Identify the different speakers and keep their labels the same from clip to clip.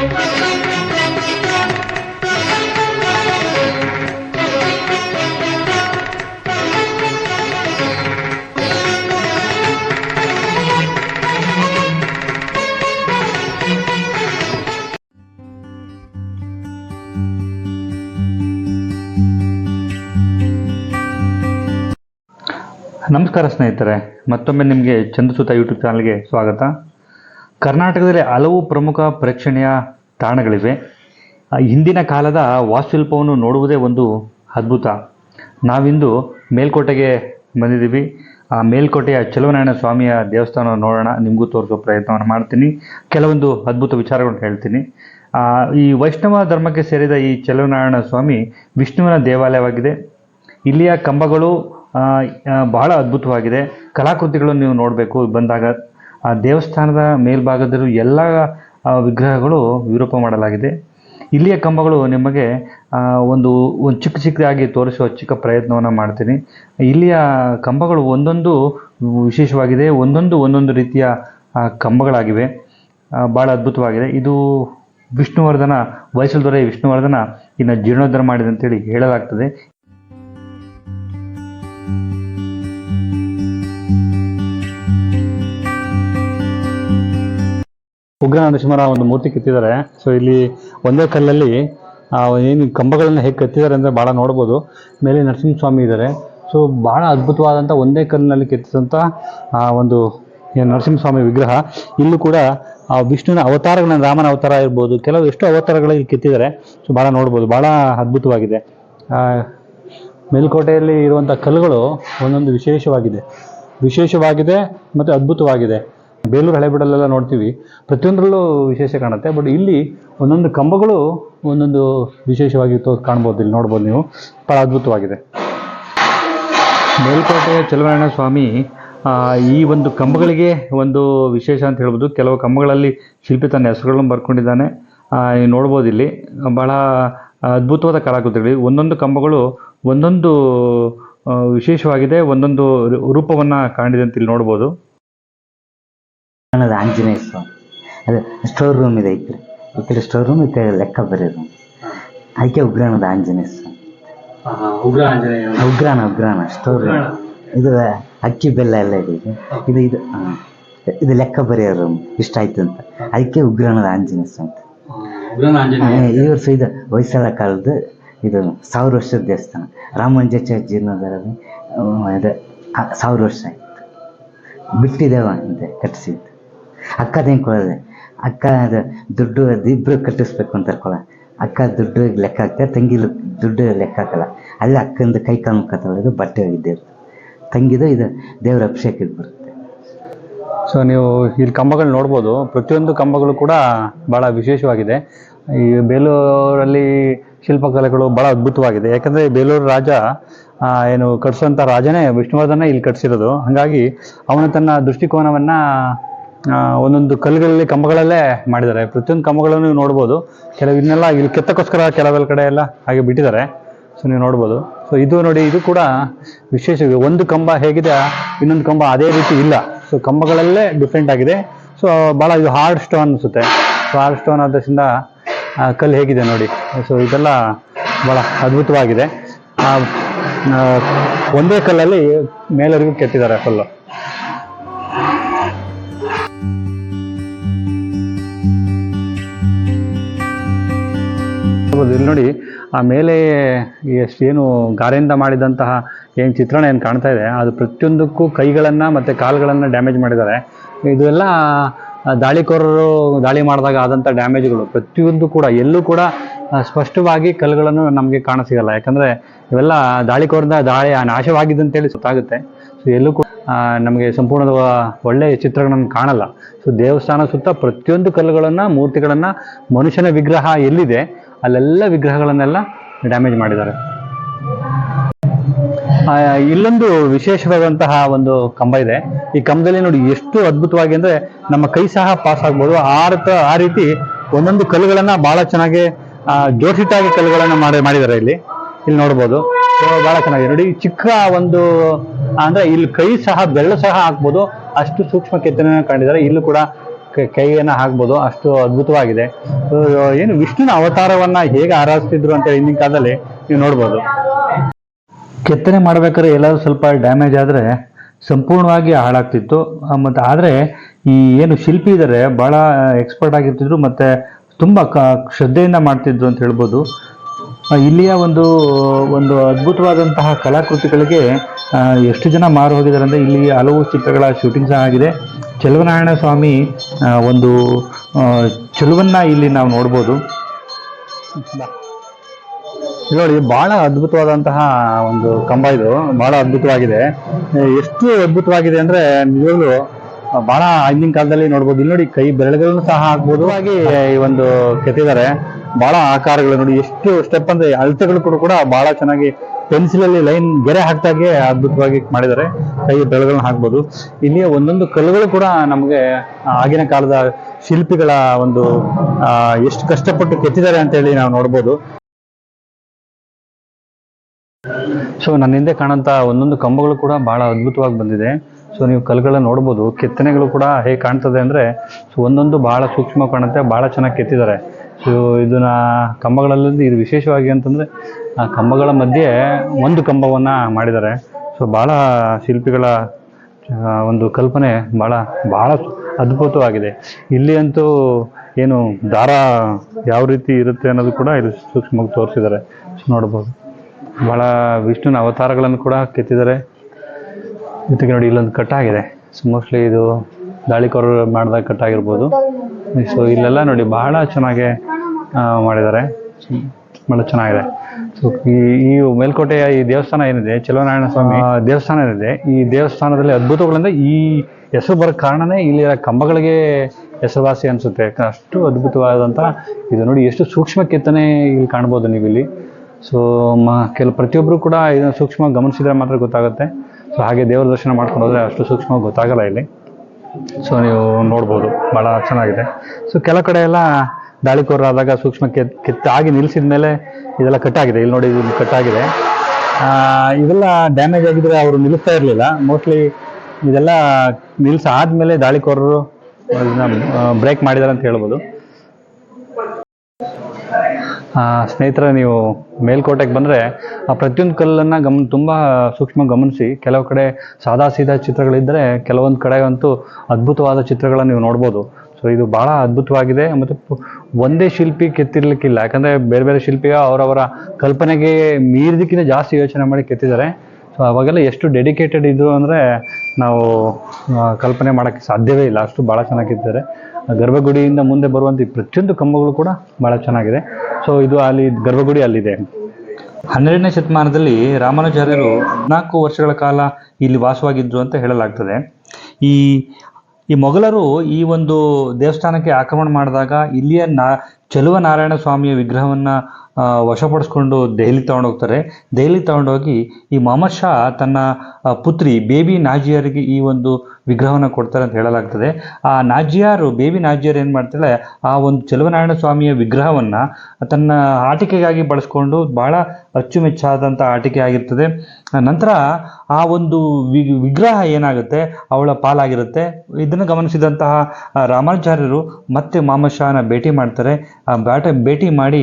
Speaker 1: ನಮಸ್ಕಾರ ಸ್ನೇಹಿತರೆ ಮತ್ತೊಮ್ಮೆ ನಿಮಗೆ ಚಂದ್ರಸುತ ಯೂಟ್ಯೂಬ್ ಚಾನಲ್ಗೆ ಸ್ವಾಗತ. ಕರ್ನಾಟಕದಲ್ಲಿ ಹಲವು ಪ್ರಮುಖ ಪ್ರೇಕ್ಷಣೀಯ ತಾಣಗಳಿವೆ. ಹಿಂದಿನ ಕಾಲದ ವಾಸ್ತುಶಿಲ್ಪವನ್ನು ನೋಡುವುದೇ ಒಂದು ಅದ್ಭುತ. ನಾವಿಂದು ಮೇಲ್ಕೋಟೆಗೆ ಬಂದಿದ್ದೀವಿ. ಆ ಮೇಲ್ಕೋಟೆಯ ಚಲುವನಾರಾಯಣ ಸ್ವಾಮಿಯ ದೇವಸ್ಥಾನ ನೋಡೋಣ. ನಿಮಗೂ ತೋರಿಸೋ ಪ್ರಯತ್ನವನ್ನು ಮಾಡ್ತೀನಿ. ಕೆಲವೊಂದು ಅದ್ಭುತ ವಿಚಾರಗಳನ್ನು ಹೇಳ್ತೀನಿ. ಈ ವೈಷ್ಣವ ಧರ್ಮಕ್ಕೆ ಸೇರಿದ ಈ ಚಲುವನಾರಾಯಣ ಸ್ವಾಮಿ ವಿಷ್ಣುವಿನ ದೇವಾಲಯವಾಗಿದೆ. ಇಲ್ಲಿಯ ಕಂಬಗಳು ಬಹಳ ಅದ್ಭುತವಾಗಿದೆ. ಕಲಾಕೃತಿಗಳನ್ನು ನೀವು ನೋಡಬೇಕು. ಬಂದಾಗ ಆ ದೇವಸ್ಥಾನದ ಮೇಲ್ಭಾಗದಲ್ಲೂ ಎಲ್ಲ ವಿಗ್ರಹಗಳು ವಿರೂಪ ಮಾಡಲಾಗಿದೆ. ಇಲ್ಲಿಯ ಕಂಬಗಳು ನಿಮಗೆ ಒಂದು ಒಂದು ಚಿಕ್ಕ ಚಿಕ್ಕದಾಗಿ ತೋರಿಸುವ ಚಿಕ್ಕ ಪ್ರಯತ್ನವನ್ನು ಮಾಡ್ತೀನಿ. ಇಲ್ಲಿಯ ಕಂಬಗಳು ಒಂದೊಂದು ವಿಶೇಷವಾಗಿದೆ, ಒಂದೊಂದು ಒಂದೊಂದು ರೀತಿಯ ಕಂಬಗಳಾಗಿವೆ. ಭಾಳ ಅದ್ಭುತವಾಗಿದೆ. ಇದು ವಿಷ್ಣುವರ್ಧನ ವಯಸ್ಸಲ್ ದೊರೆ ವಿಷ್ಣುವರ್ಧನ ಇನ್ನು ಜೀರ್ಣೋದ್ಧಾರ ಮಾಡಿದೆ ಅಂತೇಳಿ ಹೇಳಲಾಗ್ತದೆ. ಉಗ್ರ ನರಸಿಂಹರ ಒಂದು ಮೂರ್ತಿ ಕೆತ್ತಿದ್ದಾರೆ. ಸೊ ಇಲ್ಲಿ ಒಂದೇ ಕಲ್ಲಲ್ಲಿ ಏನು ಕಂಬಗಳನ್ನು ಹೇಗೆ ಕೆತ್ತಿದ್ದಾರೆ ಅಂದರೆ ಭಾಳ ನೋಡ್ಬೋದು. ಮೇಲೆ ನರಸಿಂಹಸ್ವಾಮಿ ಇದ್ದಾರೆ. ಸೊ ಭಾಳ ಅದ್ಭುತವಾದಂಥ ಒಂದೇ ಕಲ್ಲಿನಲ್ಲಿ ಕೆತ್ತಿದಂಥ ಒಂದು ನರಸಿಂಹಸ್ವಾಮಿ ವಿಗ್ರಹ. ಇಲ್ಲೂ ಕೂಡ, ಆ ವಿಷ್ಣುವಿನ ಅವತಾರಗಳನ್ನ, ರಾಮನ ಅವತಾರ ಇರ್ಬೋದು. ಕೆಲವು ಎಷ್ಟು ಅವತಾರಗಳಲ್ಲಿ ಕೆತ್ತಿದ್ದಾರೆ. ಸೊ ಭಾಳ ನೋಡ್ಬೋದು. ಭಾಳ ಅದ್ಭುತವಾಗಿದೆ. ಮೇಲ್ಕೋಟೆಯಲ್ಲಿ ಇರುವಂಥ ಕಲ್ಲುಗಳು ಒಂದೊಂದು ವಿಶೇಷವಾಗಿದೆ. ವಿಶೇಷವಾಗಿದೆ ಮತ್ತು ಅದ್ಭುತವಾಗಿದೆ. ಬೇಲೂರು ಹಳೆಬೀಡಲ್ಲೆಲ್ಲ ನೋಡ್ತೀವಿ. ಪ್ರತಿಯೊಂದರಲ್ಲೂ ವಿಶೇಷ ಕಾಣುತ್ತೆ. ಬಟ್ ಇಲ್ಲಿ ಒಂದೊಂದು ಕಂಬಗಳು ಒಂದೊಂದು ವಿಶೇಷವಾಗಿ ತೋ ಕಾಣ್ಬೋದು. ಇಲ್ಲಿ ನೋಡ್ಬೋದು ನೀವು. ಭಾಳ ಅದ್ಭುತವಾಗಿದೆ. ಮೇಲ್ಕೋಟೆಯ ಚಲುವರಾಯಣ ಸ್ವಾಮಿ ಈ ಒಂದು ಕಂಬಗಳಿಗೆ ಒಂದು ವಿಶೇಷ ಅಂತ ಹೇಳ್ಬೋದು. ಕೆಲವು ಕಂಬಗಳಲ್ಲಿ ಶಿಲ್ಪಿ ತನ್ನ ಹೆಸರುಗಳನ್ನು ಬರ್ಕೊಂಡಿದ್ದಾನೆ. ನೋಡ್ಬೋದು ಇಲ್ಲಿ. ಭಾಳ ಅದ್ಭುತವಾದ ಕಲಾಕೃತಿಗಳು. ಒಂದೊಂದು ಕಂಬಗಳು ಒಂದೊಂದು ವಿಶೇಷವಾಗಿದೆ. ಒಂದೊಂದು ರೂಪವನ್ನು ಕಾಣಿದೆ ಅಂತ ಇಲ್ಲಿ ನೋಡ್ಬೋದು.
Speaker 2: ಅನ್ನೋದು ಆಂಜನೇಯ ಸ್ವಾಮಿ. ಅದು ಸ್ಟೋರ್ ರೂಮ್ ಇದೆ ಈ ಕಡೆ. ಈ ಕಡೆ ಸ್ಟೋರ್ ರೂಮ್ ಈ ಕಡೆ ಲೆಕ್ಕ ಬರೆಯೋದು ಅದಕ್ಕೆ ಉಗ್ರಾಣದ ಆಂಜನೇಯ ಸ್ವಾಮಿ.
Speaker 1: ಉಗ್ರ ಆಂಜನೇಯ
Speaker 2: ಉಗ್ರಾಣ ಉಗ್ರಾಣ ಸ್ಟೋರ್ ರೂಮ್ ಇದು ಅಕ್ಕಿ ಬೆಲ್ಲ ಎಲ್ಲ ಇದೆ ಇದು. ಇದು ಇದು ಲೆಕ್ಕ ಬರೆಯೋ ರೂಮ್ ಇಷ್ಟ ಆಯ್ತು ಅಂತ. ಅದಕ್ಕೆ ಉಗ್ರಾಣದ ಆಂಜನೇಯ ಸ್ವಾಮಿ ಈ ವರ್ಷ ಇದು ಹೊಯ್ಸಳ ಕಾಲದ ಇದು ಸಾವಿರ ವರ್ಷದ ದೇವಸ್ಥಾನ. ರಾಮ ಜೀರ್ಣೋದ್ಧಾರದ ಇದು ಆ, ಸಾವಿರ ವರ್ಷ ಆಯ್ತು. ಬಿಟ್ಟಿದ್ದೇವ ಅಂತ ಕಟ್ಟಿಸಿದ್ದು ಅಕ್ಕ ತಿಂಕೊಳ್ಳೋದೆ ಅಕ್ಕ ಅದು ದುಡ್ಡು ಅದು ಇಬ್ರು ಕಟ್ಟಿಸ್ಬೇಕು ಅಂತ ಹೇಳ್ಕೊಳ್ಳ ಅಕ್ಕ ದುಡ್ಡು ಲೆಕ್ಕ ಹಾಕ್ತಾರೆ ತಂಗಿ ದುಡ್ಡು ಲೆಕ್ಕ ಹಾಕಲ್ಲ. ಅಲ್ಲಿ ಅಕ್ಕಂದು ಕೈ ಕಾಲು ಮುಖ ಬಟ್ಟೆ ಒಗಿದ್ದೆ ತಂಗಿದು ಇದು ದೇವ್ರ ಅಭಿಷೇಕಕ್ಕೆ ಬರುತ್ತೆ.
Speaker 1: ಸೊ ನೀವು ಇಲ್ಲಿ ಕಂಬಗಳು ನೋಡ್ಬೋದು. ಪ್ರತಿಯೊಂದು ಕಂಬಗಳು ಕೂಡ ಭಾಳ ವಿಶೇಷವಾಗಿದೆ. ಈ ಬೇಲೂರಲ್ಲಿ ಶಿಲ್ಪಕಲೆಗಳು ಭಾಳ ಅದ್ಭುತವಾಗಿದೆ. ಯಾಕಂದರೆ ಬೇಲೂರು ರಾಜ ಏನು ಕಟ್ಸೋಂಥ ರಾಜನೇ ವಿಷ್ಣುವರ್ಧನ ಇಲ್ಲಿ ಕಟ್ಸಿರೋದು. ಹಾಗಾಗಿ ಅವನು ತನ್ನ ದೃಷ್ಟಿಕೋನವನ್ನು ಒಂದೊಂದು ಕಲ್ಲುಗಳಲ್ಲಿ ಕಂಬಗಳಲ್ಲೇ ಮಾಡಿದ್ದಾರೆ. ಪ್ರತಿಯೊಂದು ಕಂಬಗಳನ್ನು ನೀವು ನೋಡ್ಬೋದು. ಕೆಲವು ಇದನ್ನೆಲ್ಲ ಇಲ್ಲಿ ಕೆತ್ತಕ್ಕೋಸ್ಕರ ಕೆಲವೆಲ್ಲ ಕಡೆ ಎಲ್ಲ ಹಾಗೆ ಬಿಟ್ಟಿದ್ದಾರೆ. ಸೊ ನೀವು ನೋಡ್ಬೋದು. ಸೊ ಇದು ನೋಡಿ, ಇದು ಕೂಡ ವಿಶೇಷ ಒಂದು ಕಂಬ ಹೇಗಿದೆ, ಇನ್ನೊಂದು ಕಂಬ ಅದೇ ರೀತಿ ಇಲ್ಲ. ಸೊ ಕಂಬಗಳಲ್ಲೇ ಡಿಫ್ರೆಂಟ್ ಆಗಿದೆ. ಸೊ ಭಾಳ ಇದು ಹಾರ್ಡ್ ಸ್ಟೋನ್ ಅನಿಸುತ್ತೆ. ಸೊ ಹಾರ್ಡ್ ಸ್ಟೋನ್ ಆದ್ದರಿಂದ ಕಲ್ಲು ಹೇಗಿದೆ ನೋಡಿ. ಸೊ ಇದೆಲ್ಲ ಭಾಳ ಅದ್ಭುತವಾಗಿದೆ. ಒಂದೇ ಕಲ್ಲಲ್ಲಿ ಮೇಲರಿಗೂ ಕೆತ್ತಿದ್ದಾರೆ ಫುಲ್ಲು ಇಲ್ಲಿ ನೋಡಿ, ಆ ಮೇಲೆ ಎಷ್ಟು ಏನು ಗಾರೆಯಿಂದ ಮಾಡಿದಂತಹ ಏನು ಚಿತ್ರಣ ಏನು ಕಾಣ್ತಾ ಇದೆ, ಅದು ಪ್ರತಿಯೊಂದಕ್ಕೂ ಕೈಗಳನ್ನು ಮತ್ತು ಕಾಲುಗಳನ್ನು ಡ್ಯಾಮೇಜ್ ಮಾಡಿದ್ದಾರೆ. ಇದೆಲ್ಲ ದಾಳಿಕೋರರು ದಾಳಿ ಮಾಡಿದಾಗ ಆದಂಥ ಡ್ಯಾಮೇಜ್ಗಳು ಪ್ರತಿಯೊಂದು ಕೂಡ, ಎಲ್ಲೂ ಕೂಡ ಸ್ಪಷ್ಟವಾಗಿ ಕಲ್ಲುಗಳನ್ನು ನಮಗೆ ಕಾಣಸಿಗಲ್ಲ. ಯಾಕಂದರೆ, ಇವೆಲ್ಲ ದಾಳಿಕೋರಿಂದ ದಾಳಿ ನಾಶವಾಗಿದೆ ಅಂತೇಳಿ ಗೊತ್ತಾಗುತ್ತೆ. ಸೊ ಎಲ್ಲೂ ಕೂಡ ನಮಗೆ ಸಂಪೂರ್ಣದ ಒಳ್ಳೆಯ ಚಿತ್ರಗಳನ್ನು ಕಾಣಲ್ಲ. ಸೊ ದೇವಸ್ಥಾನ ಸುತ್ತ ಪ್ರತಿಯೊಂದು ಕಲ್ಲುಗಳನ್ನು, ಮೂರ್ತಿಗಳನ್ನು, ಮನುಷ್ಯನ ವಿಗ್ರಹ ಎಲ್ಲಿದೆ ಅಲ್ಲೆಲ್ಲ ವಿಗ್ರಹಗಳನ್ನೆಲ್ಲ ಡ್ಯಾಮೇಜ್ ಮಾಡಿದ್ದಾರೆ. ಇಲ್ಲೊಂದು ವಿಶೇಷವಾದಂತಹ ಒಂದು ಕಂಬ ಇದೆ. ಈ ಕಂಬದಲ್ಲಿ ನೋಡಿ ಎಷ್ಟು ಅದ್ಭುತವಾಗಿ ಅಂದ್ರೆ ನಮ್ಮ ಕೈ ಸಹ ಪಾಸ್ ಆಗ್ಬೋದು. ಆ ಆ ರೀತಿ ಒಂದೊಂದು ಕಲ್ಲುಗಳನ್ನ ಬಹಳ ಚೆನ್ನಾಗಿ ಆ, ಜೋಡಿಸಿಟ್ಟಾಗಿ ಕಲ್ಲುಗಳನ್ನ ಮಾಡಿ ಮಾಡಿದ್ದಾರೆ ಇಲ್ಲಿ. ಇಲ್ಲಿ ನೋಡ್ಬೋದು. ಬಹಳ ಚೆನ್ನಾಗಿದೆ. ನೋಡಿ ಚಿಕ್ಕ ಒಂದು ಅಂದ್ರೆ ಇಲ್ಲಿ ಕೈ ಸಹ ಬೆರಳು ಸಹ ಹಾಕ್ಬೋದು. ಅಷ್ಟು ಸೂಕ್ಷ್ಮ ಕೆತ್ತನೆಯನ್ನು ಕಂಡಿದ್ದಾರೆ ಇಲ್ಲೂ ಕೂಡ ಕೈಯನ್ನ ಹಾಕ್ಬೋದು. ಅಷ್ಟು ಅದ್ಭುತವಾಗಿದೆ. ಏನು ವಿಷ್ಣುನ ಅವತಾರವನ್ನ ಹೇಗೆ ಆರಾಧಿಸ್ತಿದ್ರು ಅಂತ ಹಿಂದಿನ ಕಾಲದಲ್ಲಿ ನೀವು ನೋಡ್ಬೋದು. ಕೆತ್ತನೆ ಮಾಡ್ಬೇಕಾದ್ರೆ ಎಲ್ಲಾದರೂ ಸ್ವಲ್ಪ ಡ್ಯಾಮೇಜ್ ಆದರೆ ಸಂಪೂರ್ಣವಾಗಿ ಹಾಳಾಗ್ತಿತ್ತು. ಮತ್ತು ಆದರೆ ಈ ಏನು ಶಿಲ್ಪಿ ಇದ್ದಾರೆ ಭಾಳ ಎಕ್ಸ್ಪರ್ಟ್ ಆಗಿರ್ತಿದ್ರು ಮತ್ತೆ ತುಂಬ ಕ ಶ್ರದ್ಧೆಯಿಂದ ಮಾಡ್ತಿದ್ರು ಅಂತ ಹೇಳ್ಬೋದು. ಇಲ್ಲಿಯ ಒಂದು ಒಂದು ಅದ್ಭುತವಾದಂತಹ ಕಲಾಕೃತಿಗಳಿಗೆ ಎಷ್ಟು ಜನ ಮಾರು ಹೋಗಿದ್ದಾರೆ ಅಂದರೆ ಇಲ್ಲಿ ಹಲವು ಚಿತ್ರಗಳ ಶೂಟಿಂಗ್ ಸಹ ಆಗಿದೆ. ಚೆಲುವನಾರಾಯಣ ಸ್ವಾಮಿ ಒಂದು ಚೆಲುವನ್ನ ಇಲ್ಲಿ ನಾವು ನೋಡ್ಬೋದು. ನೋಡಿ, ಬಹಳ ಅದ್ಭುತವಾದಂತಹ ಒಂದು ಕಂಬ ಇದು. ಬಹಳ ಅದ್ಭುತವಾಗಿದೆ. ಎಷ್ಟು ಅದ್ಭುತವಾಗಿದೆ ಅಂದ್ರೆ ನಿಜವಾಗ್ಲು ಬಹಳ ಹಿಂದಿನ ಕಾಲದಲ್ಲಿ ನೋಡ್ಬೋದು. ಇಲ್ಲಿ ನೋಡಿ, ಕೈ ಬೆರಳುಗಳನ್ನು ಸಹ ಹಾಕ್ಬೋದು. ಹಾಗೆ ಈ ಒಂದು ಕೆತ್ತಿದ್ದಾರೆ. ಬಹಳ ಆಕಾರಗಳು ನೋಡಿ, ಎಷ್ಟು ಸ್ಟೆಪ್ ಅಂದ್ರೆ ಅಳತೆಗಳು ಕೂಡ ಕೂಡ ಬಹಳ ಚೆನ್ನಾಗಿ ಪೆನ್ಸಿಲ್ ಅಲ್ಲಿ ಲೈನ್ ಗೆರೆ ಹಾಕ್ದಾಗೆ ಅದ್ಭುತವಾಗಿ ಮಾಡಿದ್ದಾರೆ. ಕೈ ಬೆಳೆಗಳನ್ನ ಹಾಕ್ಬೋದು. ಇಲ್ಲಿಯ ಒಂದೊಂದು ಕಲ್ಲುಗಳು ಕೂಡ ನಮಗೆ ಆಗಿನ ಕಾಲದ ಶಿಲ್ಪಿಗಳ ಒಂದು ಎಷ್ಟು ಕಷ್ಟಪಟ್ಟು ಕೆತ್ತಿದ್ದಾರೆ ಅಂತ ಹೇಳಿ ನಾವು ನೋಡ್ಬೋದು. ಸೊ ನನ್ನ ಹಿಂದೆ ಕಾಣಂತ ಒಂದೊಂದು ಕಂಬಗಳು ಕೂಡ ಬಹಳ ಅದ್ಭುತವಾಗಿ ಬಂದಿದೆ. ಸೊ ನೀವು ಕಲ್ಗಳನ್ನ ನೋಡ್ಬೋದು. ಕೆತ್ತನೆಗಳು ಕೂಡ ಹೇಗೆ ಕಾಣ್ತದೆ ಅಂದ್ರೆ ಸೊ ಒಂದೊಂದು ಬಹಳ ಸೂಕ್ಷ್ಮ ಕಾಣುತ್ತೆ ಬಹಳ ಚೆನ್ನಾಗಿ ಕೆತ್ತಿದ್ದಾರೆ. ಸೊ ಇದನ್ನ ಕಂಬಗಳಲ್ಲಿ ಇದು ವಿಶೇಷವಾಗಿ ಅಂತಂದ್ರೆ, ಆ ಕಂಬಗಳ ಮಧ್ಯೆ ಒಂದು ಕಂಬವನ್ನ ಮಾಡಿದ್ದಾರೆ. ಸೊ ಬಹಳ ಶಿಲ್ಪಿಗಳ ಒಂದು ಕಲ್ಪನೆ ಬಹಳ ಬಹಳ ಅದ್ಭುತವಾಗಿದೆ. ಇಲ್ಲಿ ಅಂತೂ ಏನು ದಾರ ಯಾವ ರೀತಿ ಇರುತ್ತೆ ಅನ್ನೋದು ಕೂಡ ಇದು ಸೂಕ್ಷ್ಮವಾಗಿ ತೋರಿಸಿದ್ದಾರೆ. ನೋಡ್ಬೋದು. ಬಹಳ ವಿಷ್ಣುನ ಅವತಾರಗಳನ್ನು ಕೂಡ ಕೆತ್ತಿದ್ದಾರೆ. ಜೊತೆಗೆ ನೋಡಿ ಇಲ್ಲೊಂದು ಕಟ್ಟಾಗಿದೆ. ಸೊ ಮೋಸ್ಟ್ಲಿ ಇದು ದಾಳಿಕೋರರು ಮಾಡಿದಾಗ ಕಟ್ಟಾಗಿರ್ಬೋದು. ಸೊ ಇಲ್ಲೆಲ್ಲ ನೋಡಿ ಬಹಳ ಚೆನ್ನಾಗಿ ಮಾಡಿದ್ದಾರೆ. ಬಹಳ ಚೆನ್ನಾಗಿದೆ. ಸೊ ಈ ಈ ಮೇಲ್ಕೋಟೆಯ ಈ ದೇವಸ್ಥಾನ ಏನಿದೆ? ಚಲೋನಾರಾಯಣ ಸ್ವಾಮಿ ದೇವಸ್ಥಾನ ಏನಿದೆ? ಈ ದೇವಸ್ಥಾನದಲ್ಲಿ ಅದ್ಭುತಗಳಿಂದ ಈ ಹೆಸರು ಬರೋ ಕಾರಣನೇ ಇಲ್ಲಿರೋ ಕಂಬಗಳಿಗೆ ಹೆಸರುವಾಸಿ ಅನಿಸುತ್ತೆ. ಅಷ್ಟು ಅದ್ಭುತವಾದಂಥ ಇದು ನೋಡಿ, ಎಷ್ಟು ಸೂಕ್ಷ್ಮ ಕೆತ್ತನೆ ಇಲ್ಲಿ ಕಾಣ್ಬೋದು ನೀವು ಇಲ್ಲಿ ಸೊ ಮ ಕೆಲವು ಪ್ರತಿಯೊಬ್ಬರು ಕೂಡ ಇದನ್ನು ಸೂಕ್ಷ್ಮ ಗಮನಿಸಿದ್ರೆ ಮಾತ್ರ ಗೊತ್ತಾಗುತ್ತೆ. ಸೊ ಹಾಗೆ ದೇವರ ದರ್ಶನ ಮಾಡ್ಕೊಂಡು ಹೋದರೆ ಅಷ್ಟು ಸೂಕ್ಷ್ಮವಾಗಿ ಗೊತ್ತಾಗಲ್ಲ ಇಲ್ಲಿ. ಸೊ ನೀವು ನೋಡ್ಬೋದು ಭಾಳ ಚೆನ್ನಾಗಿದೆ. ಸೊ ಕೆಲ ಕಡೆ ಎಲ್ಲ ದಾಳಿಕೋರರಾದಾಗ ಸೂಕ್ಷ್ಮ ಕೆತ್ ಕೆತ್ತಾಗಿ ನಿಲ್ಲಿಸಿದ ಮೇಲೆ ಇದೆಲ್ಲ ಕಟ್ಟಾಗಿದೆ. ಇಲ್ಲಿ ನೋಡಿ ಇದು ಕಟ್ಟಾಗಿದೆ. ಆ, ಇದೆಲ್ಲ ಡ್ಯಾಮೇಜ್ ಆಗಿದ್ರೆ ಅವರು ನಿಲ್ಲಿಸ್ತಾ ಇರಲಿಲ್ಲ. ಮೋಸ್ಟ್ಲಿ ಇದೆಲ್ಲ ನಿಲ್ಲಿಸಾದ್ಮೇಲೆ ದಾಳಿಕೋರರು ಬ್ರೇಕ್ ಮಾಡಿದ್ದಾರೆ ಅಂತ ಹೇಳ್ಬೋದು. ಸ್ನೇಹಿತರೆ, ನೀವು ಮೇಲ್ಕೋಟೆಗೆ ಬಂದರೆ ಆ ಪ್ರತಿಯೊಂದು ಕಲ್ಲನ್ನು ಗಮನ ತುಂಬ ಸೂಕ್ಷ್ಮ ಗಮನಿಸಿ. ಕೆಲವು ಕಡೆ ಸಾದಾ ಸೀದಾ ಚಿತ್ರಗಳಿದ್ದರೆ ಕೆಲವೊಂದು ಕಡೆ ಅಂತೂ ಅದ್ಭುತವಾದ ಚಿತ್ರಗಳನ್ನು ನೀವು ನೋಡ್ಬೋದು. ಸೊ ಇದು ಭಾಳ ಅದ್ಭುತವಾಗಿದೆ. ಮತ್ತು ಒಂದೇ ಶಿಲ್ಪಿ ಕೆತ್ತಿರ್ಲಿಕ್ಕಿಲ್ಲ. ಯಾಕಂದರೆ ಬೇರೆ ಬೇರೆ ಶಿಲ್ಪಿಯ ಅವರವರ ಕಲ್ಪನೆಗೆ ಮೀರಿದಕ್ಕಿಂತ ಜಾಸ್ತಿ ಯೋಚನೆ ಮಾಡಿ ಕೆತ್ತಿದ್ದಾರೆ. ಸೊ ಅವಾಗೆಲ್ಲ ಎಷ್ಟು ಡೆಡಿಕೇಟೆಡ್ ಇದ್ದರು ಅಂದರೆ ನಾವು ಕಲ್ಪನೆ ಮಾಡೋಕ್ಕೆ ಸಾಧ್ಯವೇ ಇಲ್ಲ. ಅಷ್ಟು ಭಾಳ ಚೆನ್ನಾಗಿದ್ದಾರೆ ಗರ್ಭಗುಡಿಯಿಂದ ಮುಂದೆ ಬರುವಂಥ ಪ್ರತಿಯೊಂದು ಕಂಬಗಳು ಕೂಡ ಭಾಳ ಚೆನ್ನಾಗಿದೆ. ಸೊ ಇದು ಅಲ್ಲಿ ಗರ್ಭಗುಡಿ ಅಲ್ಲಿದೆ. ಹನ್ನೆರಡನೇ ಶತಮಾನದಲ್ಲಿ ರಾಮಾನುಜಾರ್ಯರು ಹದಿನಾಲ್ಕು ವರ್ಷಗಳ ಕಾಲ ಇಲ್ಲಿ ವಾಸವಾಗಿದ್ದರು ಅಂತ ಹೇಳಲಾಗ್ತದೆ. ಈ ಈ ಮೊಘಲರು ಈ ಒಂದು ದೇವಸ್ಥಾನಕ್ಕೆ ಆಕ್ರಮಣ ಮಾಡಿದಾಗ ಇಲ್ಲಿಯ ನಾ ಚೆಲುವ ನಾರಾಯಣ ಸ್ವಾಮಿಯ ವಿಗ್ರಹವನ್ನ ವಶಪಡಿಸ್ಕೊಂಡು ದೆಹಲಿ ತಗೊಂಡೋಗ್ತಾರೆ ದೆಹಲಿ ತಗೊಂಡೋಗಿ ಈ ಮೊಹಮ್ಮದ್ ಶಾ ತನ್ನ ಪುತ್ರಿ ಬೇಬಿ ನಾಜಿಯರಿಗೆ ಈ ಒಂದು ವಿಗ್ರಹವನ್ನು ಕೊಡ್ತಾರೆ ಅಂತ ಹೇಳಲಾಗ್ತದೆ. ಆ ನಾಜಿಯಾರು, ಬೇಬಿ ನಾಜಿಯಾರ್ ಏನು ಮಾಡ್ತಾಳೆ, ಆ ಒಂದು ಚೆಲುವನಾರಾಯಣ ಸ್ವಾಮಿಯ ವಿಗ್ರಹವನ್ನು ತನ್ನ ಆಟಿಕೆಗಾಗಿ ಬಳಸ್ಕೊಂಡು ಬಹಳ ಅಚ್ಚುಮೆಚ್ಚಾದಂಥ ಆಟಿಕೆ ಆಗಿರ್ತದೆ. ನಂತರ ಆ ಒಂದು ವಿ- ವಿಗ್ರಹ ಏನಾಗುತ್ತೆ, ಅವಳ ಪಾಲಾಗಿರುತ್ತೆ. ಇದನ್ನು ಗಮನಿಸಿದಂತಹ ರಾಮಾಚಾರ್ಯರು ಮತ್ತೆ ಮಾಮಶಾನ ಶಾನ ಭೇಟಿ ಮಾಡ್ತಾರೆ. ಆ ಬ್ಯಾಟ ಭೇಟಿ ಮಾಡಿ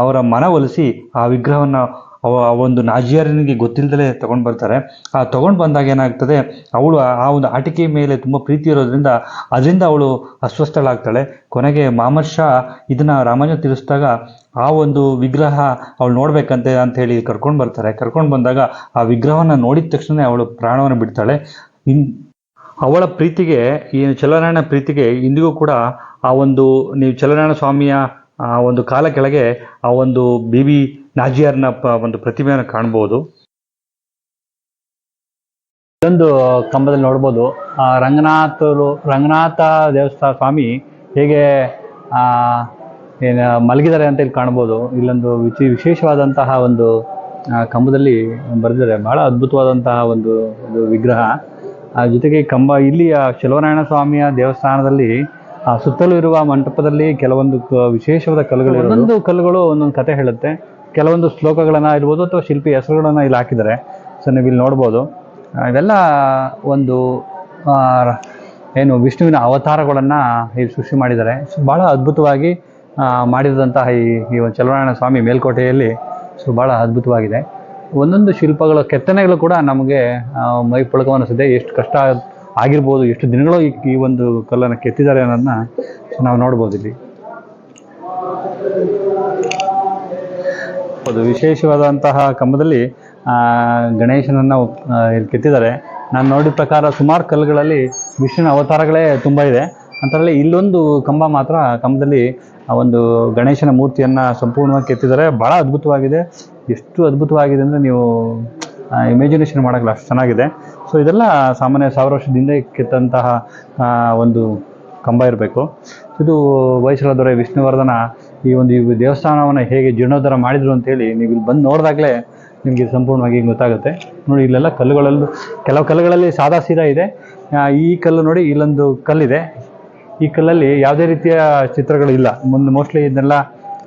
Speaker 1: ಅವರ ಅವರ ಒಲಿಸಿ ಆ ವಿಗ್ರಹವನ್ನು ಆ ಒಂದು ನಾಜಿಯಾರನಿಗೆ ಗೊತ್ತಿಲ್ಲದಲೇ ತಗೊಂಡು ಬರ್ತಾರೆ. ಆ ತಗೊಂಡು ಬಂದಾಗ ಏನಾಗ್ತದೆ, ಅವಳು ಆ ಒಂದು ಆಟಿಕೆ ಮೇಲೆ ತುಂಬ ಪ್ರೀತಿ ಇರೋದ್ರಿಂದ ಅದರಿಂದ ಅವಳು ಅಸ್ವಸ್ಥಳಾಗ್ತಾಳೆ. ಕೊನೆಗೆ ಮಾಮರ್ ಶಾ ಇದನ್ನ ರಾಮಾಯಣ ತಿಳಿಸಿದಾಗ ಆ ಒಂದು ವಿಗ್ರಹ ಅವಳು ನೋಡ್ಬೇಕಂತೆ ಅಂತ ಹೇಳಿ ಕರ್ಕೊಂಡು ಬರ್ತಾರೆ. ಕರ್ಕೊಂಡು ಬಂದಾಗ ಆ ವಿಗ್ರಹವನ್ನು ನೋಡಿದ ತಕ್ಷಣ ಅವಳು ಪ್ರಾಣವನ್ನು ಬಿಡ್ತಾಳೆ. ಇನ್ ಅವಳ ಪ್ರೀತಿಗೆ, ಈ ಚಲನಾಯಣ ಪ್ರೀತಿಗೆ ಇಂದಿಗೂ ಕೂಡ ಆ ಒಂದು ನೀವು ಚಲನಾರಾಯಣ ಸ್ವಾಮಿಯ, ಆ ಒಂದು ಕಾಲ ಕೆಳಗೆ ಆ ಒಂದು ಬಿ ಬಿ ನಾಜಿಯಾರ್ನ ಒಂದು ಪ್ರತಿಮೆಯನ್ನು ಕಾಣ್ಬೋದು. ಇದೊಂದು ಕಂಬದಲ್ಲಿ ನೋಡ್ಬೋದು. ರಂಗನಾಥರು, ರಂಗನಾಥ ದೇವಸ್ಥಾನ ಸ್ವಾಮಿ ಹೇಗೆ ಏನು ಮಲಗಿದ್ದಾರೆ ಅಂತ ಇಲ್ಲಿ ಕಾಣ್ಬೋದು. ಇಲ್ಲೊಂದು ವಿಚಿ, ವಿಶೇಷವಾದಂತಹ ಒಂದು ಕಂಬದಲ್ಲಿ ಬರೆದಿದ್ದಾರೆ. ಬಹಳ ಅದ್ಭುತವಾದಂತಹ ಒಂದು ವಿಗ್ರಹ. ಜೊತೆಗೆ ಕಂಬ ಇಲ್ಲಿ ಆ ಚೆಲುವನಾರಾಯಣ ಸ್ವಾಮಿಯ ದೇವಸ್ಥಾನದಲ್ಲಿ ಆ ಸುತ್ತಲೂ ಇರುವ ಮಂಟಪದಲ್ಲಿ ಕೆಲವೊಂದು ಕ- ವಿಶೇಷವಾದ ಕಲ್ಲುಗಳು ಒಂದೊಂದು ಕಲ್ಲುಗಳು ಒಂದೊಂದು ಕತೆ ಹೇಳುತ್ತೆ. ಕೆಲವೊಂದು ಶ್ಲೋಕಗಳನ್ನ ಇರ್ಬೋದು ಅಥವಾ ಶಿಲ್ಪಿ ಹೆಸರುಗಳನ್ನ ಇಲ್ಲಿ ಹಾಕಿದ್ದಾರೆ. ಸೊ ನೀವು ಇಲ್ಲಿ ನೋಡ್ಬೋದು. ಇವೆಲ್ಲ ಒಂದು ಏನು ವಿಷ್ಣುವಿನ ಅವತಾರಗಳನ್ನು ಇಲ್ಲಿ ಸೃಷ್ಟಿ ಮಾಡಿದ್ದಾರೆ. ಸೊ ಭಾಳ ಅದ್ಭುತವಾಗಿ ಮಾಡಿದಂತಹ ಈ ಈ ಒಂದು ಚಲನಾರಾಯಣ ಸ್ವಾಮಿ ಮೇಲ್ಕೋಟೆಯಲ್ಲಿ ಸೊ ಭಾಳ ಅದ್ಭುತವಾಗಿದೆ. ಒಂದೊಂದು ಶಿಲ್ಪಗಳ ಕೆತ್ತನೆಗಳು ಕೂಡ ನಮಗೆ ಮೈ ಪುಳಕವನ್ನಿಸುತ್ತೆ ಎಷ್ಟು ಕಷ್ಟ ಆಗಿರ್ಬೋದು, ಎಷ್ಟು ದಿನಗಳು ಈ ಒಂದು ಕಲ್ಲನ್ನು ಕೆತ್ತಿದ್ದಾರೆ ಅನ್ನೋದನ್ನ ನಾವು ನೋಡ್ಬೋದು ಇಲ್ಲಿ. ಅದು ವಿಶೇಷವಾದಂತಹ ಕಂಬದಲ್ಲಿ ಗಣೇಶನನ್ನ ಕೆತ್ತಿದ್ದಾರೆ. ನಾನು ನೋಡಿದ ಪ್ರಕಾರ ಸುಮಾರು ಕಲ್ಲುಗಳಲ್ಲಿ ವಿಷ್ಣುವಿನ ಅವತಾರಗಳೇ ತುಂಬ ಇದೆ. ಅಂತರಲ್ಲಿ ಇಲ್ಲೊಂದು ಕಂಬ ಮಾತ್ರ ಕಂಬದಲ್ಲಿ ಆ ಒಂದು ಗಣೇಶನ ಮೂರ್ತಿಯನ್ನು ಸಂಪೂರ್ಣವಾಗಿ ಕೆತ್ತಿದ್ದಾರೆ. ಭಾಳ ಅದ್ಭುತವಾಗಿದೆ. ಎಷ್ಟು ಅದ್ಭುತವಾಗಿದೆ ಅಂದರೆ ನೀವು ಇಮ್ಯಾಜಿನೇಷನ್ ಮಾಡೋಕ್ಕೆ ಅಷ್ಟು ಚೆನ್ನಾಗಿದೆ. ಸೊ ಇದೆಲ್ಲ ಸಾಮಾನ್ಯ ಸಾವಿರ ವರ್ಷದಿಂದ ಕೆತ್ತಂತಹ ಒಂದು ಕಂಬ ಇರಬೇಕು. ಇದು ಹೊಯ್ಸಳ ದೊರೆ ವಿಷ್ಣುವರ್ಧನ ಈ ಒಂದು ಈ ದೇವಸ್ಥಾನವನ್ನು ಹೇಗೆ ಜೀರ್ಣೋದ್ಧಾರ ಮಾಡಿದ್ರು ಅಂತೇಳಿ ನೀವು ಇಲ್ಲಿ ಬಂದು ನೋಡಿದಾಗಲೇ ನಿಮಗೆ ಸಂಪೂರ್ಣವಾಗಿ ಗೊತ್ತಾಗುತ್ತೆ. ನೋಡಿ, ಇಲ್ಲೆಲ್ಲ ಕಲ್ಲುಗಳಲ್ಲೂ, ಕೆಲವು ಕಲ್ಲುಗಳಲ್ಲಿ ಸಾದಾ ಸೀದಾ ಇದೆ. ಈ ಕಲ್ಲು ನೋಡಿ ಇಲ್ಲೊಂದು ಕಲ್ಲಿದೆ. ಈ ಕಲ್ಲಲ್ಲಿ ಯಾವುದೇ ರೀತಿಯ ಚಿತ್ರಗಳು ಇಲ್ಲ. ಮುಂದೆ ಮೋಸ್ಟ್ಲಿ ಇದನ್ನೆಲ್ಲ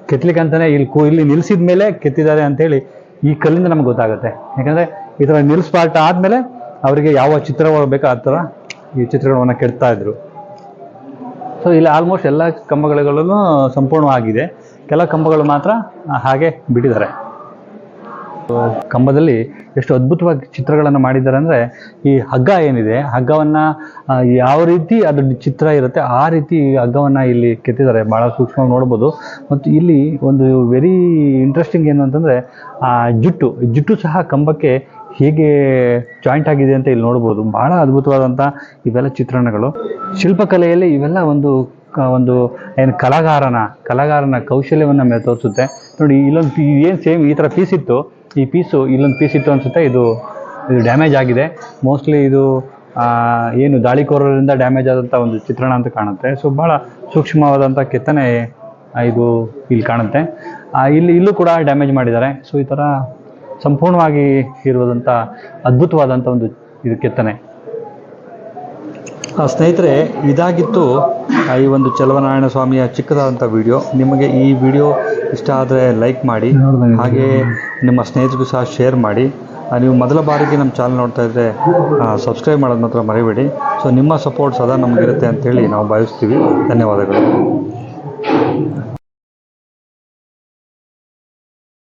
Speaker 1: ಕೆತ್ತಲಿಕ್ಕೆ ಅಂತಲೇ ಇಲ್ಲಿ ಕೂ ಇಲ್ಲಿ ನಿಲ್ಲಿಸಿದ ಮೇಲೆ ಕೆತ್ತಿದ್ದಾರೆ ಅಂತೇಳಿ ಈ ಕಲ್ಲಿಂದ ನಮ್ಗೆ ಗೊತ್ತಾಗುತ್ತೆ. ಯಾಕಂದರೆ ಈ ಥರ ನಿಲ್ಸ್ಪಾಟ ಆದಮೇಲೆ ಅವರಿಗೆ ಯಾವ ಚಿತ್ರ ಬೇಕೋ ಆ ಥರ ಈ ಚಿತ್ರಗಳನ್ನು ಕೆಡ್ತಾ ಇದ್ರು. ಸೊ ಇಲ್ಲಿ ಆಲ್ಮೋಸ್ಟ್ ಎಲ್ಲ ಕಂಬಗಳಲ್ಲೂ ಸಂಪೂರ್ಣವಾಗಿದೆ. ಕೆಲ ಕಂಬಗಳು ಮಾತ್ರ ಹಾಗೆ ಬಿಟ್ಟಿದ್ದಾರೆ. ಕಂಬದಲ್ಲಿ ಎಷ್ಟು ಅದ್ಭುತವಾಗಿ ಚಿತ್ರಗಳನ್ನು ಮಾಡಿದ್ದಾರೆ ಅಂದರೆ ಈ ಹಗ್ಗ ಏನಿದೆ, ಹಗ್ಗವನ್ನು ಯಾವ ರೀತಿ ಅದು ಚಿತ್ರ ಇರುತ್ತೆ ಆ ರೀತಿ ಹಗ್ಗವನ್ನು ಇಲ್ಲಿ ಕೆತ್ತಿದ್ದಾರೆ. ಭಾಳ ಸೂಕ್ಷ್ಮವಾಗಿ ನೋಡ್ಬೋದು. ಮತ್ತು ಇಲ್ಲಿ ಒಂದು ವೆರಿ ಇಂಟ್ರೆಸ್ಟಿಂಗ್ ಏನು ಅಂತಂದರೆ, ಆ, ಜುಟ್ಟು ಜುಟ್ಟು ಸಹ ಕಂಬಕ್ಕೆ ಹೇಗೆ ಜಾಯಿಂಟ್ ಆಗಿದೆ ಅಂತ ಇಲ್ಲಿ ನೋಡ್ಬೋದು. ಭಾಳ ಅದ್ಭುತವಾದಂಥ ಇವೆಲ್ಲ ಚಿತ್ರಣಗಳು. ಶಿಲ್ಪಕಲೆಯಲ್ಲಿ ಇವೆಲ್ಲ ಒಂದು ಒಂದು ಏನು ಕಲಾಗಾರನ ಕಲಾಗಾರನ ಕೌಶಲ್ಯವನ್ನು ಮೇಲೆ ತೋರಿಸುತ್ತೆ ನೋಡಿ, ಇಲ್ಲೊಂದು ಏನು ಸೇಮ್ ಈ ಥರ ಪೀಸ್ ಇತ್ತು. ಈ ಪೀಸು ಇಲ್ಲೊಂದು ಪೀಸ್ ಇತ್ತು ಅನಿಸುತ್ತೆ. ಇದು ಇದು ಡ್ಯಾಮೇಜ್ ಆಗಿದೆ. ಮೋಸ್ಟ್ಲಿ ಇದು ಏನು ದಾಳಿಕೋರರಿಂದ ಡ್ಯಾಮೇಜ್ ಆದಂಥ ಒಂದು ಚಿತ್ರಣ ಅಂತ ಕಾಣುತ್ತೆ. ಸೊ ಭಾಳ ಸೂಕ್ಷ್ಮವಾದಂಥ ಕೆತ್ತನೆ ಇದು ಇಲ್ಲಿ ಕಾಣುತ್ತೆ. ಇಲ್ಲಿ ಇಲ್ಲೂ ಕೂಡ ಡ್ಯಾಮೇಜ್ ಮಾಡಿದ್ದಾರೆ. ಸೊ ಈ ಥರ ಸಂಪೂರ್ಣವಾಗಿ ಇರುವುದಂಥ ಅದ್ಭುತವಾದಂಥ ಒಂದು ಇದು ಕೆತ್ತನೆ. ಆ, ಸ್ನೇಹಿತರೆ ಇದಾಗಿತ್ತು ಈ ಒಂದು ಚಲವನಾರಾಯಣ ಸ್ವಾಮಿಯ ಚಿಕ್ಕದಾದಂಥ ವಿಡಿಯೋ ನಿಮಗೆ ಈ ವಿಡಿಯೋ ಇಷ್ಟ ಆದರೆ ಲೈಕ್ ಮಾಡಿ. ಹಾಗೆ ನಿಮ್ಮ ಸ್ನೇಹಿತರಿಗೂ ಸಹ ಶೇರ್ ಮಾಡಿ. ನೀವು ಮೊದಲ ಬಾರಿಗೆ ನಮ್ಮ ಚಾನಲ್ ನೋಡ್ತಾ ಇದ್ದರೆ ಸಬ್ಸ್ಕ್ರೈಬ್ ಮಾಡೋದು ಮಾತ್ರ ಮರಿಬೇಡಿ. ಸೊ ನಿಮ್ಮ ಸಪೋರ್ಟ್ ಸದಾ ನಮಗಿರುತ್ತೆ ಅಂತೇಳಿ ನಾವು ಭಾವಿಸ್ತೀವಿ. ಧನ್ಯವಾದಗಳು.